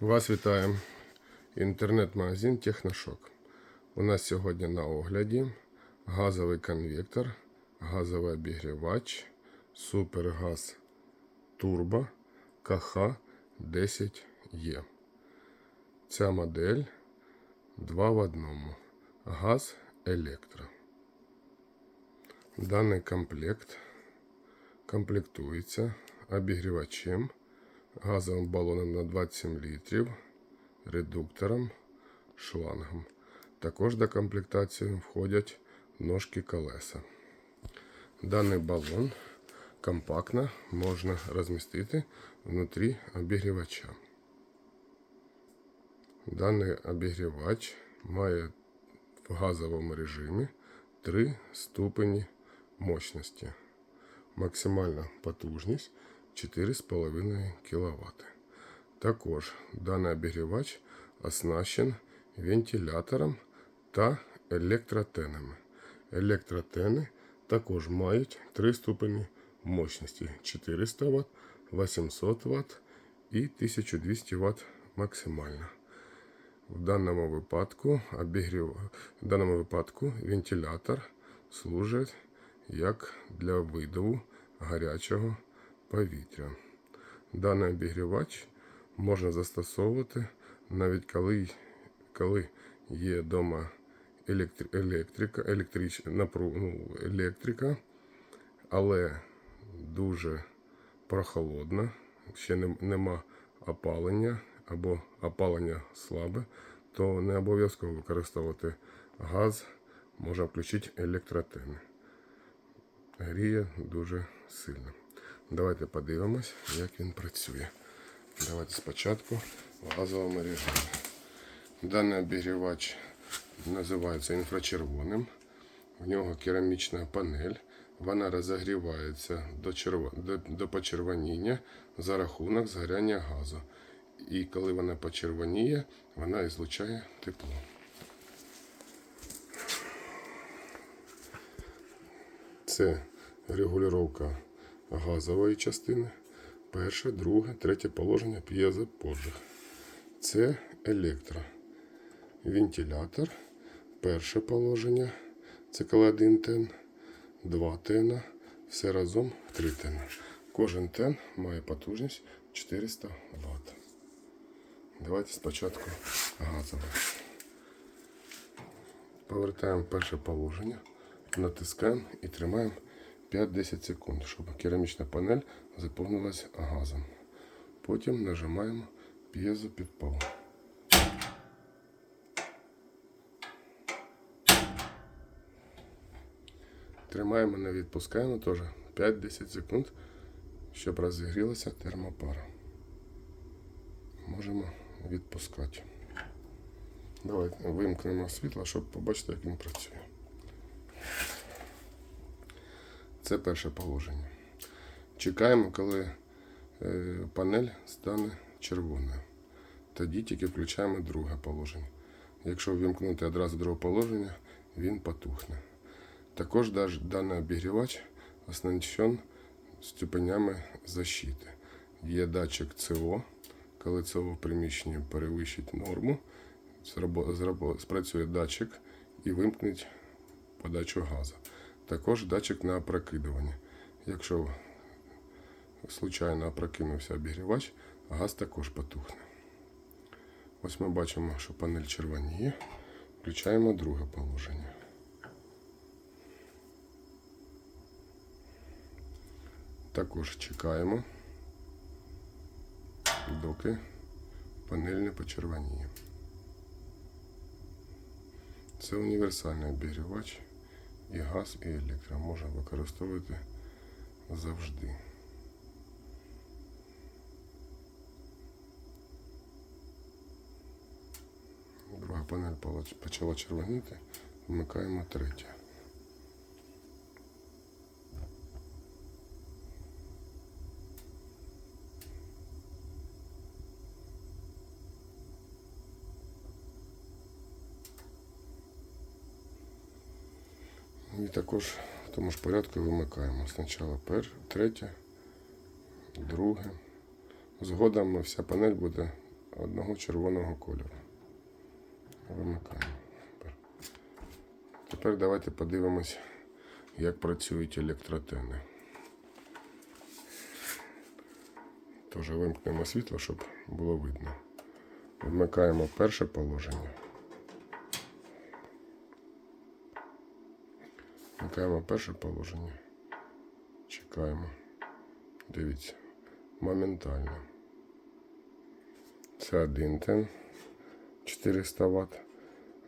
Вас вітає інтернет-магазин Техношок. У нас сьогодні на огляді газовий конвектор, газовий обігрівач, Супергаз Турбо КХ 10Е. Ця модель 2 в одному. Газ електро. Даний комплект комплектується обігрівачем, газовим балоном на 27 літрів, редуктором, шлангом. Також до комплектації входять ножки колеса. Даний балон компактно можна розмістити внутрі обігрівача. Даний обігрівач має в газовому режимі 3 ступені мощності. Максимальна потужність 4,5 кВт. Також даний обігрівач оснащен вентилятором та електротенами. Електротени також мають 3 ступені мощності 400 Вт, 800 Вт і 1200 Вт максимально. В даному випадку обігрів... в даному випадку вентилятор служить як для видову гарячого повітря. Даний обігрівач можна застосовувати навіть коли, коли є вдома електри... електрика, електрич... напру... ну, електрика, але дуже прохолодно, ще не- нема опалення або опалення слабе, то не обов'язково використовувати газ, можна включити електротени. Гріє дуже сильно. Давайте подивимось, як він працює. Давайте спочатку в газовому режимі. Даний обігрівач називається інфрачервоним. В нього керамічна панель. Вона розігрівається до, черво... до, до почервоніння за рахунок згоряння газу. І коли вона почервоніє, вона ізлучає тепло. Це регулювання газової частини. Перше, друге, третє положення п'єзоподжиг. Це електро. Вентилятор. Перше положення. Це коли один тен, два тена. Все разом три тена. Кожен тен має потужність 400 Вт. Давайте спочатку газове. Повертаємо перше положення, натискаємо і тримаємо 5-10 секунд, щоб керамічна панель заповнилась газом. Потім нажимаємо п'єзопідпал. Тримаємо, не відпускаємо теж 5-10 секунд, щоб розігрілася термопара. Можемо відпускати. Давайте вимкнемо світло, щоб побачити, як він працює. Це перше положення. Чекаємо, коли е, панель стане червоною. Тоді тільки включаємо друге положення. Якщо ввімкнути одразу друге положення, він потухне. Також даний обігрівач оснащен ступенями защити. Є датчик СО, коли СО в приміщенні перевищить норму, спрацює датчик і вимкнеть подачу газу. Також датчик на опрокидування. Якщо случайно опрокинувся обігрівач, газ також потухне. Ось ми бачимо, що панель червоніє. Включаємо друге положення. Також чекаємо, доки панель не почервоніє. Це універсальний обігрівач і газ, і електро можна використовувати завжди. Друга панель почала червоніти, вмикаємо третє. І також в тому ж порядку вимикаємо. Спочатку пер, третє, друге. Згодом вся панель буде одного червоного кольору. Вимикаємо. Тепер. Давайте подивимось, як працюють електротени. Теж вимкнемо світло, щоб було видно. Вмикаємо перше положення. Вмикаємо перше положення. Чекаємо. Дивіться. Моментально. Це один тен 400 Вт.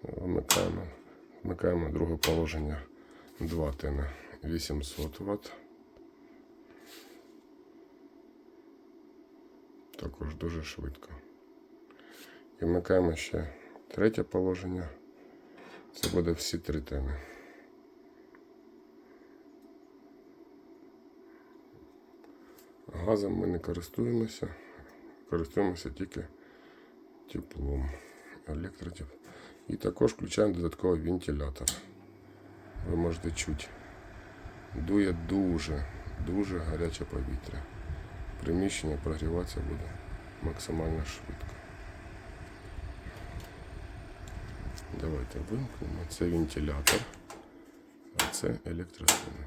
Вмикаємо. Вмикаємо друге положення 2 тена 800 Вт. Також дуже швидко. І вмикаємо ще третє положення. Це буде всі три тени. Газом ми не користуємося, користуємося тільки теплом, електротеп. І також включаємо додатковий вентилятор. Ви можете чути. Дує дуже, дуже гаряче повітря. Приміщення прогріватися буде максимально швидко. Давайте вимкнемо. Це вентилятор, а це електростіни.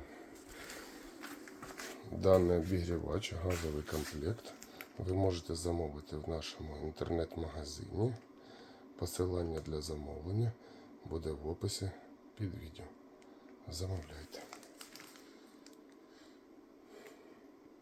Даний обігрівач, газовий комплект ви можете замовити в нашому інтернет-магазині. Посилання для замовлення буде в описі під відео. Замовляйте.